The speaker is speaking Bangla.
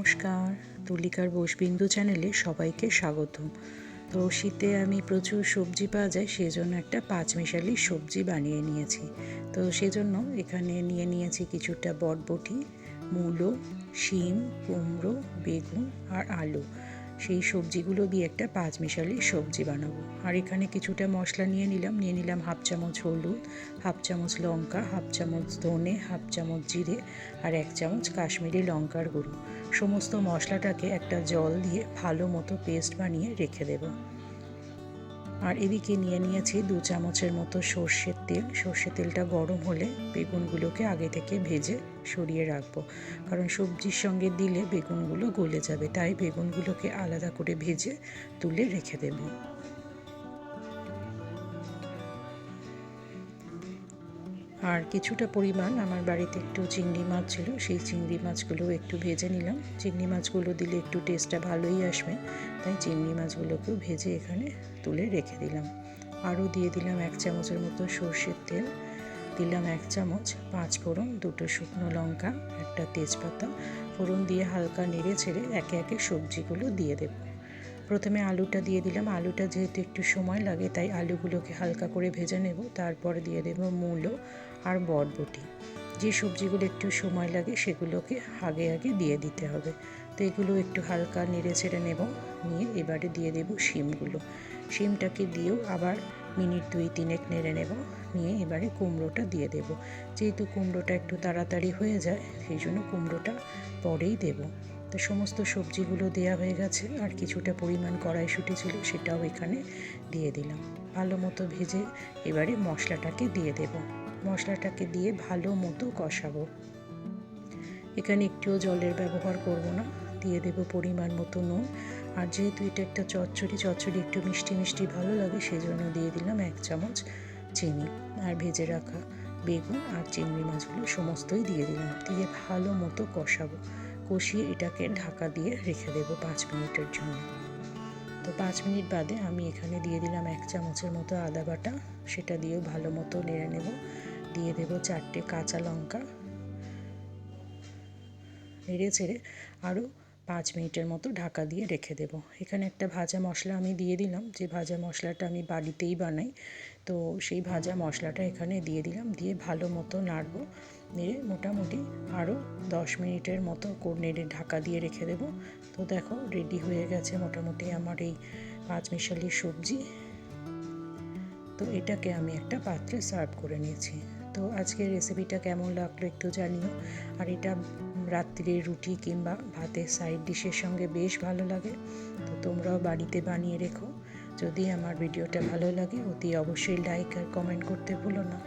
নমস্কার। তুলিকার বসবিন্দু চ্যানেলে সবাইকে স্বাগত তো শীতে আমি প্রচুর সবজি পাওয়া যায়, সেজন্য একটা পাঁচমিশালি সবজি বানিয়ে নিয়েছি। তো সেজন্য এখানে নিয়ে নিয়েছি কিছুটা বটবটি, মূলো, শিম, কুমড়ো, বেগুন আর আলু। সেই সবজিগুলো দিয়ে একটা পাঁচ মিশালি সবজি বানাবো। আর এখানে কিছুটা মশলা নিয়ে নিলাম। নিয়ে নিলাম হাফ চামচ হলুদ, হাফ চামচ লঙ্কা, হাফ চামচ ধনে, হাফ চামচ জিরে আর এক চামচ কাশ্মীরি লঙ্কার গুঁড়ো। সমস্ত মশলাটাকে একটা জল দিয়ে ভালো মতো পেস্ট বানিয়ে রেখে দেবো। আর এদিকে নিয়ে নিয়েছি দু চামচের মতো সর্ষের তেল। সর্ষের তেলটা গরম হলে বেগুনগুলোকে আগে থেকে ভেজে সরিয়ে রাখব। কারণ সবজির সঙ্গে দিলে বেগুনগুলো গলে যাবে, তাই বেগুনগুলোকে আলাদা করে ভেজে তুলে রেখে দেবো। আর কিছুটা পরিমাণ আমার বাড়িতে একটু চিংড়ি মাছ ছিল, সেই চিংড়ি মাছগুলো একটু ভেজে নিলাম। চিংড়ি মাছগুলো দিলে একটু টেস্টটা ভালোই আসবে, তাই চিংড়ি মাছগুলোকেও ভেজে এখানে তুলে রেখে দিলাম। আরও দিয়ে দিলাম এক চামচের মতো সর্ষের তেল, দিলাম এক চামচ পাঁচ ফোড়ন, দুটো শুকনো লঙ্কা, একটা তেজপাতা। ফোড়ন দিয়ে হালকা নেড়ে ছেড়ে একে একে সবজিগুলো দিয়ে দেবো। প্রথমে আলুটা দিয়ে দিলাম। আলুটা যেহেতু একটু সময় লাগে, তাই আলুগুলোকে হালকা করে ভেজে নেব। তারপর দিয়ে দেবো মূলো আর বরবটি। যে সবজিগুলো একটু সময় লাগে, সেগুলোকে আগে আগে দিয়ে দিতে হবে। তো এগুলো একটু হালকা নেড়ে ছেড়ে নেব। নিয়ে এবারে দিয়ে দেবো শিমগুলো। শিমটাকে দিয়েও আবার মিনিট দুই তিনেক নেড়ে নেব। নিয়ে এবারে কুমড়োটা দিয়ে দেব। যেহেতু কুমড়োটা একটু তাড়াতাড়ি হয়ে যায়, সেই জন্য কুমড়োটা পরেই দেবো। তো সমস্ত সবজিগুলো দেওয়া হয়ে গেছে আর কিছুটা পরিমাণ কড়াইশুঁটি ছিল সেটাও এখানে দিয়ে দিলাম। ভালো মতো ভেজে এবারে মশলাটাকে দিয়ে দেব। মশলাটাকে দিয়ে ভালো মতো কষাবো। এখানে একটুও জলের ব্যবহার করব না। দিয়ে দেব পরিমাণ মতো নুন। আর যেহেতু এটা একটা চচ্চড়ি চচ্চড়ি একটু মিষ্টি মিষ্টি ভালো লাগে, সেজন্য দিয়ে দিলাম এক চামচ চিনি। আর ভেজে রাখা বেগুন আর চিংড়ি মাছগুলো সমস্তই দিয়ে দিলাম। দিয়ে ভালো মতো কষাবো। কষিয়ে এটাকে ঢাকা দিয়ে রেখে দেবো পাঁচ মিনিটের জন্য। তো পাঁচ মিনিট বাদে আমি এখানে দিয়ে দিলাম এক চামচের মতো আদা বাটা। সেটা দিয়েও ভালো মতো নেড়ে নেব। দিয়ে দেবো চারটে কাঁচা লঙ্কা। নেড়ে ছেড়ে আরও পাঁচ মিনিটের মতো ঢাকা দিয়ে রেখে দেবো। এখানে একটা ভাজা মশলা আমি দিয়ে দিলাম। যে ভাজা মশলাটা আমি বাড়িতেই বানাই তো সেই ভাজা মশলাটা এখানে দিয়ে দিলাম। দিয়ে ভালো মতো নাড়বো। নেড়ে মোটামুটি আরও দশ মিনিটের মতো নেড়ে ঢাকা দিয়ে রেখে দেবো। তো দেখো রেডি হয়ে গেছে মোটামুটি আমার এই পাঁচ মিশালি সবজি। তো এটাকে আমি একটা পাত্রে সার্ভ করে নিয়েছি। তো আজকের রেসিপিটা কেমন লাগল একটু জানিও। আর এটা রাত্রিরে রুটি কিংবা ভাতের সাইড ডিশের সঙ্গে বেশ ভালো লাগে। তো তোমরাও বাড়িতে বানিয়ে রেখো। যদি আমার ভিডিওটা ভালো লাগে অতি অবশ্যই লাইক আর কমেন্ট করতে ভুলো না।